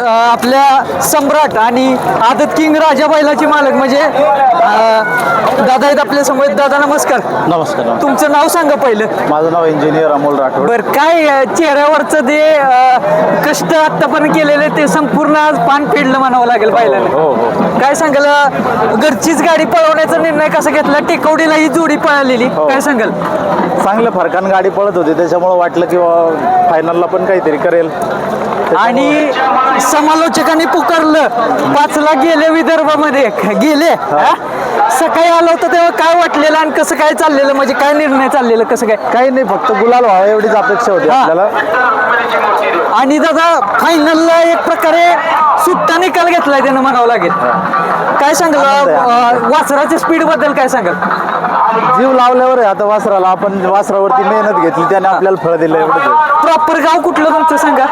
आपल्या सम्राट आणि आदत किंग राजा बैलाची मालक म्हणजे दादा आहेत आपल्यासमोर. दादा नमस्कार. नमस्कार तुमचं नाव सांगा पहिलं. माझं नाव इंजिनियर अमोल राठोड. बर काय अ, चेहऱ्यावरचं अ, कष्ट आतापर्यंत केलेले ते संपूर्ण आज पान फेडलं म्हणावं लागेल बैलाने हो हो. काय सांगाल अ, घरचीच गाडी पळवण्याचा निर्णय कसा घेतला? टेकवडीला ही जोडी पळालेली. हो. काय सांगाल? चांगल्या फरकान गाडी पळत होती त्याच्यामुळे वाटलं की फायनलला पण काहीतरी करेल. आणि समालोचकांनी पुकारलं. पाचला गेले विदर्भामध्ये. गेले? सकाळी आलो होतं तेव्हा काय वाटलेलं आणि कसं काय चाललेलं? म्हणजे काय निर्णय चाललेलं? कसं काय? काही नाही फक्त गुलाल व्हावा एवढीच अपेक्षा होती. आपल्याला. आणि दादा फायनलला एक प्रकारे सुट्टा निकाल घेतलाय त्यानं म्हणावं लागेल. काय सांगाल? वासराच्या स्पीडबद्दल काय सांगाल? जीव लावल्यावर आहे आता वासराला. आपण वासरावरती मेहनत घेतली त्याने आपल्याला फळ दिलं एवढंच आहे. प्रॉपर गाव कुठलं तुमचं सांगा?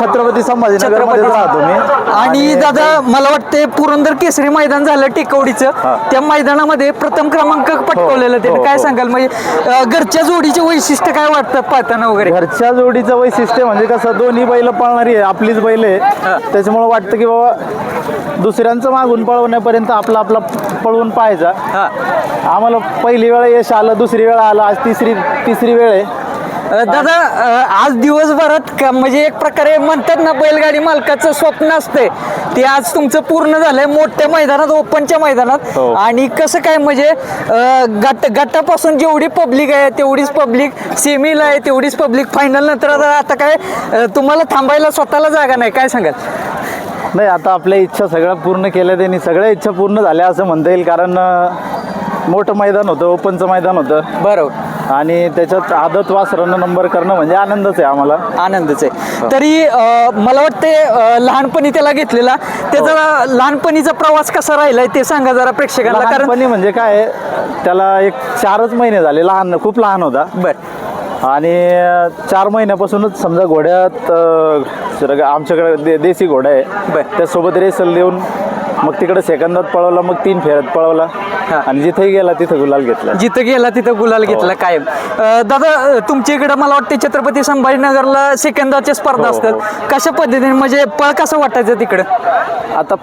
छत्रपती संभाजीनगरमध्ये राहतो मी. आणि दादा मला वाटते पुरंदर केसरी मैदान झालं टेकवडीचं. हा. त्या मैदानामध्ये प्रथम क्रमांक पटकवलेलं त्याने हो, काय हो. सांगाल? म्हणजे अं, घरच्या जोडीचे वैशिष्ट्य काय वाटतं पाहताना वगैरे? घरच्या जोडीचं वैशिष्ट्य म्हणजे कसं दोन्ही बैल पळणारी आहे आपलीच बैल आहे त्याच्यामुळे वाटतं की बाबा दुसऱ्यांचं मागून पळवण्यापर्यंत आपला आपला पळवून पाहायचा. हा. आम्हाला पहिली वेळा यश आलं दुसरी वेळा आलं आज तिसरी तिसरी वेळ आहे. दादा आज दिवसभरात का- म्हणजे एक प्रकारे म्हणतात ना बैलगाडी मालकाचं स्वप्न असतंय. ते आज तुमचं पूर्ण झालंय मोठ्या मैदानात ओपनच्या मैदानात. हो. आणि कसं काय म्हणजे गट गटापासून जेवढी पब्लिक आहे तेवढीच पब्लिक सेमीला आहे तेवढीच पब्लिक फायनल नंतर आता काय तुम्हाला थांबायला स्वतःला जागा नाही काय सांगाल? नाही आता आपल्या इच्छा सगळ्या पूर्ण केल्या त्यांनी सगळ्या इच्छा पूर्ण झाल्या असं म्हणता येईल कारण मोठं मैदान होतं ओपनचं मैदान होतं. बरोबर. आणि त्याच्यात आदत वासरानं नंबर करणं म्हणजे आनंदच आहे आम्हाला. आनंदच आहे. तरी अ, मला वाटते अ, लहानपणी त्याला घेतलेला. त्याचा लहानपणीचा प्रवास कसा राहिलाय ते सांगा जरा प्रेक्षकांना कारण लहानपणी म्हणजे काय आहे, त्याला एक चारच महिने झाले. लहान खूप लहान होता. बर. आणि चार महिन्यापासूनच समजा घोड्यात अं, जर आमच्याकडे दे, देसी घोडा आहे. त्यासोबत रेसल देऊन मग तिकडे सेकंदात पळवला मग तीन फेऱ्यात पळवला. हा. आणि जिथेही गेला तिथं गुलाल घेतला. जिथं गेला तिथं गुलाल घेतला कायम. अं, दादा तुमच्या इकडे मला वाटते छत्रपती संभाजीनगरला सेकंदाच्या स्पर्धा हो, असतात. हो. कशा पद्धतीने म्हणजे पळ कसं वाटायचं तिकडं? आता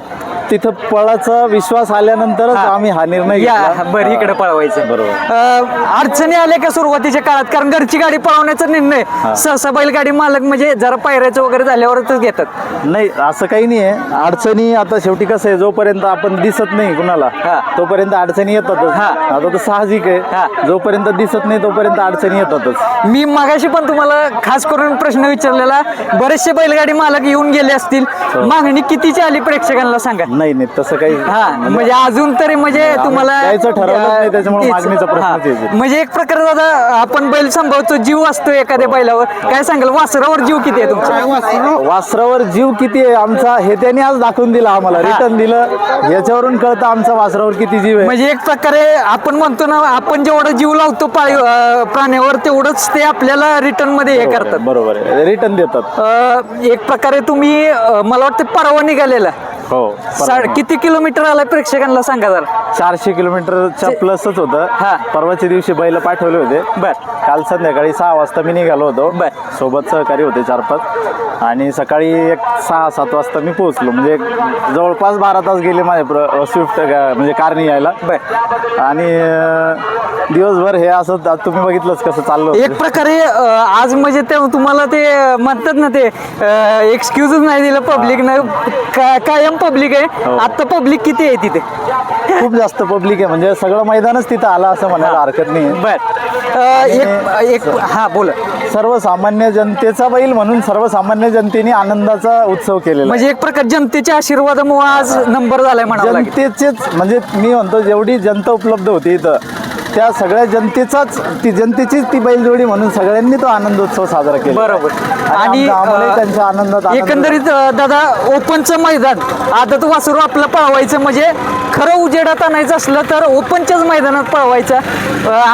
तिथं पळाचा विश्वास आल्यानंतरच हा. आम्ही हा निर्णय या घेतला. बरं इकडे पळवायचं. बरोबर. अं, अडचणी आल्या का सुरुवातीच्या काळात? कारण घरची गाडी पळवण्याचा निर्णय सहसा बैलगाडी मालक म्हणजे जरा पायऱ्याचं वगैरे झाल्यावरच घेतात. नाही असं काही नाही आहे अडचणी आता शेवटी कसं आहे जोपर्यंत आपण दिसत नाही कुणाला हा. तोपर्यंत अडचणी येतातच हा. आता तर साहजिक हा. आहे जोपर्यंत दिसत नाही तोपर्यंत अडचणी येतातच मी मागाशी पण तुम्हाला खास करून प्रश्न विचारलेला बरेचसे बैलगाडी मालक येऊन गेले असतील हो. मागणी कितीची आली प्रेक्षकांना सांगा नाही नाही तसं काही हा म्हणजे अजून तरी म्हणजे तुम्हाला द्यायचं ठरवलंच नाही, त्याच्यामुळे तेच. मागणीचा प्रश्नच हा. येतो. म्हणजे एक प्रकारे दादा आपण बैल सांभाळतो जीव असतो एखाद्या बैलावर काय सांगाल वासरावर जीव किती आहे तुमचा वासरावर जीव किती आहे आमचा हे त्यांनी आज दाखवून दिलं आम्हाला रिटर्न दिलं याच्यावरून कळतं आमचा वासरावर किती जीव आहे. म्हणजे एक प्रकारे आपण म्हणतो ना आपण जेवढं जीव लावतो पाळीव अं, प्राण्यावर तेवढंच ते आपल्याला रिटर्नमध्ये हे करतात. बरोबर आहे. रिटर्न देतात. अं, एक प्रकारे तुम्ही अं, मला वाटतं परवा निघालेला. हो साड- किती किलोमीटर आलाय प्रेक्षकांना सांगा जरा. चारशे किलोमीटरच्या प्लसच होतं. हा. परवाच्या दिवशी बैल पाठवले होते. बर. काल संध्याकाळी सहा वाजता मी निघालो होतो. बर. सोबत सहकारी होते चार पाच. आणि सकाळी एक सहा सात वाजता मी पोहोचलो. म्हणजे एक जवळपास बारा तास गेले माझे प्र स्विफ्ट म्हणजे कारनी यायला. आणि दिवसभर हे असं तुम्ही बघितलंच कसं चाललं. एक प्रकारे आज म्हणजे ते तुम्हाला ते म्हणतात ना ते एक्सक्यूजच नाही दिलं पब्लिकनं का- कायम पब्लिक आहे. हो. आता पब्लिक किती आहे तिथे? खूप जास्त पब्लिक आहे. म्हणजे सगळं मैदानच तिथं आलं असं म्हणायला हरकत नाही. बर. एक एक हा बोला. सर्वसामान्य जनतेचा बैल म्हणून सर्वसामान्य जनतेने आनंदाचा उत्सव केलेला आहे. म्हणजे एक प्रकार जनतेच्या आशीर्वादामुळे आज नंबर झालाय म्हणावं लागेल. जनतेचेच म्हणजे मी म्हणतो जेवढी जनता उपलब्ध होती इथं त्या सगळ्या जनतेचाच ती जनतेचीच ती बैलजोडी म्हणून सगळ्यांनी तो आनंदोत्सव साजरा केला बरोबर. आणि आणि आम्हालाही अं, त्यांच्या आनंदात आनंद एकंदरीत अं, दादा ओपनचं मैदान आदत वासरू आपलं पळवायचं म्हणजे खरं उजेडात आणायचं असलं तर ओपनच्याच मैदानात पळवायचं.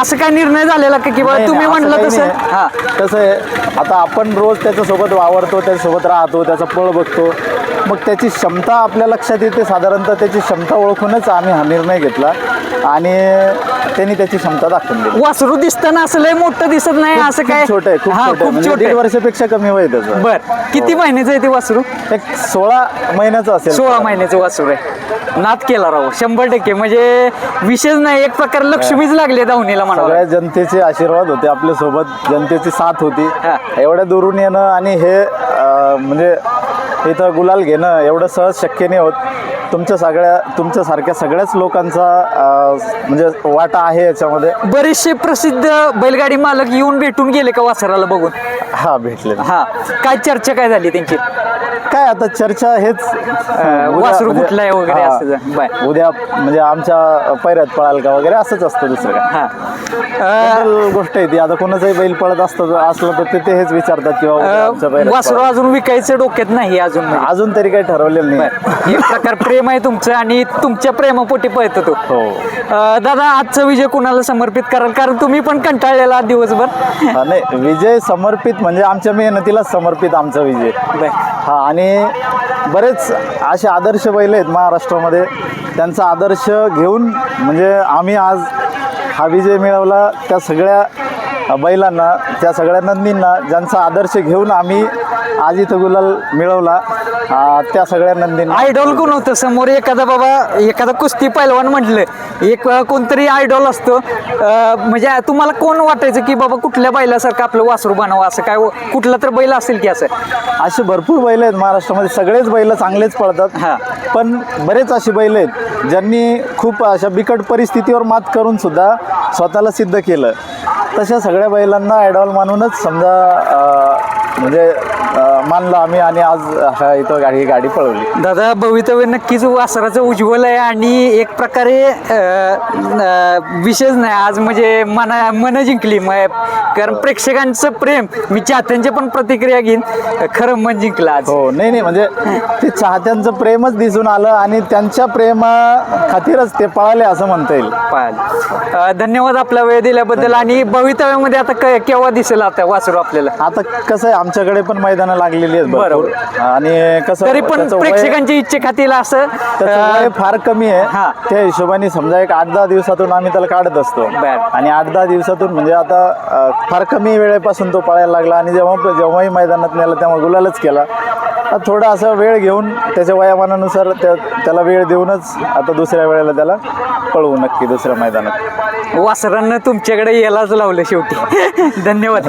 असं काय निर्णय झालेला का की बाबा तुम्ही म्हणलं तसं. हा. कसं आहे आता आपण रोज त्याच्यासोबत वावरतो त्याच्यासोबत राहतो त्याचा पळ बघतो. मग त्याची क्षमता आपल्या लक्षात येते साधारणतः त्याची क्षमता ओळखूनच आम्ही हा निर्णय घेतला. आणि त्यांनी त्याची क्षमता दाखवून दिली. वासरू दिसताना असं लय मोठं दिसत नाही असं काय? छोट आहे खूप हा, छोट आहे. खूप म्हणजे छोट दीड आहे. वर्षापेक्षा कमी वय आहे त्याचं. बर. किती महिन्याचं आहे ते वासरू? एक सोळा महिन्याचं असेल. सोळा महिन्याचं वासूर आहे. नाद केला राव. शंभर टक्के. म्हणजे विशेष नाही एक प्रकार लक्ष्मीच लागले सगळ्या म्हणा जनतेचे आशीर्वाद होते आपल्यासोबत जनतेची साथ होती. हा. एवढ्या दुरून येणं आणि हे अं, म्हणजे इथं गुलाल घेणं एवढं सहज शक्य नाही होत. तुमच्या सगळ्या तुमच्यासारख्या सगळ्याच लोकांचा अं, म्हणजे वाटा आहे याच्यामध्ये. बरेचसे प्रसिद्ध बैलगाडी मालक येऊन भेटून गेले का वासराला बघून? हा भेटले. हा. काय चर्चा काय झाली त्यांची? काय आता चर्चा हेच वासरू म्हणजे- कुठलं आहे वगैरे हा. असं. उद्या म्हणजे आमच्या पैऱ्यात पळाल का वगैरे असंच असतं दुसरं काय हा अं, General गोष्ट आहे ती आता कोणाचाही बैल पळत असतं असलं तर ते- ते हेच विचारतात किंवा उद्या आमच्या अं, पैऱ्यात वासरू पळाल. अजून विकायचं डोक्यात नाही अजून म्हणजे. अजून तरी काही ठरवलेलं नाही एक प्रकार प्रेम आहे तुमचं आणि तुमच्या प्रेमापोटी पळतो तो हो अं, दादा आजचा विजय कुणाला समर्पित कराल कारण तुम्ही पण कंटाळलेला आहात दिवसभर हा, नाही विजय समर्पित म्हणजे आमच्या मेहनतीला समर्पित आमचा विजय बर. हा आणि बरेच असे आदर्श बैल आहेत महाराष्ट्रामध्ये. त्यांचा आदर्श घेऊन म्हणजे आम्ही आज हा विजय मिळवला. त्या सगळ्या बैलांना त्या सगळ्या नंदींना ज्यांचा आदर्श घेऊन आम्ही आज इथं गुलाल मिळवला त्या सगळ्या नंदींना. आयडॉल कोण होतं? समोर एखादा बाबा एखादा कुस्ती पैलवान म्हटलं. एक कोणतरी आयडॉल असतो. म्हणजे तुम्हाला कोण वाटायचं की बाबा कुठल्या बैलासारखं आपलं वासरू बनावं? असं काय कुठला तर बैल असेल की असं? असे भरपूर बैल आहेत महाराष्ट्रामध्ये. सगळेच बैल चांगलेच हा. पळतात पण बरेच अशी बैल आहेत ज्यांनी खूप अशा बिकट परिस्थितीवर मात करून सुद्धा स्वतःला सिद्ध केलं. तशा सगळ्या बैलांना आयडॉल मानूनच समजा म्हणजे मानलं आम्ही आणि आज हा इथं गाडी गाडी पळवली. दादा भवितव्य नक्कीच वासराचं उज्ज्वल आहे आणि एक प्रकारे अं, विशेष नाही आज म्हणजे मना मन जिंकली. म- कारण प्रेक्षकांचं प्रेम मी चाहत्यांची पण प्रतिक्रिया घेईन. खरं मन जिंकलं आज. हो नाही नाही म्हणजे ते चाहत्यांचं प्रेमच दिसून आलं आणि त्यांच्या प्रेमा खातीरच ते पळाले असं म्हणता येईल. पाहिलं. अं, धन्यवाद आपला वेळ दिल्याबद्दल आणि भवितव्यामध्ये आता क- केव्हा दिसेल आता वासरू आपल्याला? आता कसं आहे आमच्याकडे पण मैदानं लागलेली आहेत भरपूर. आणि कसं तरी पण त्याचं वय- प्रेक्षकांच्या इच्छे खातील असं त्याचं वय अं, फार कमी हा. आहे त्या हिशोबाने समजा एक आठ दहा दिवसातून आम्ही त्याला काढत असतो. बर. आणि आठ दहा दिवसातून म्हणजे आता अ, फार कमी वेळेपासून तो पळायला लागला. आणि जेव्हा जेव्हाही मैदानात नेला तेव्हा गुलालच केला. आता थोडा असा वेळ घेऊन त्याच्या वयामानानुसार त्या त्याला वेळ देऊनच आता दुसऱ्या वेळेला त्याला पळवू नक्की दुसऱ्या मैदानात. वासरांना तुमच्याकडे यायलाच लावलं शेवटी. धन्यवाद.